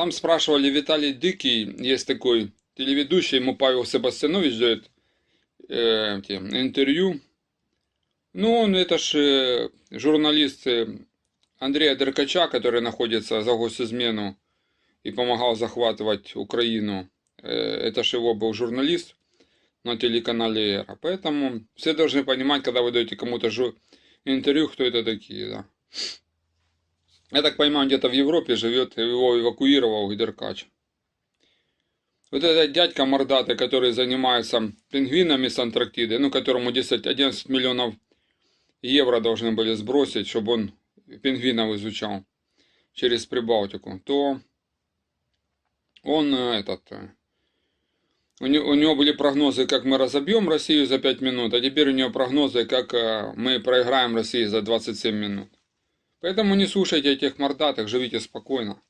Там спрашивали Виталий Дикий, есть такой телеведущий, ему Павел Себастьянович дает э, интервью. Ну, он это ж э, журналист э, Андрея Деркача, который находится за госизмену и помогал захватывать Украину. Э, это ж его был журналист на телеканале Эра. Поэтому все должны понимать, когда вы даете кому-то интервью, кто это такие, да. Я так понимаю, где-то в Европе живет, его эвакуировал Деркач. Вот этот дядька мордатый, который занимается пингвинами с Антарктиды, ну, которому 10, 11 миллионов евро должны были сбросить, чтобы он пингвинов изучал через Прибалтику, то он э, этот... э, У него, были прогнозы, как мы разобьем Россию за 5 минут, а теперь у него прогнозы, как э, мы проиграем России за 27 минут. Поэтому не слушайте этих мордатых, живите спокойно.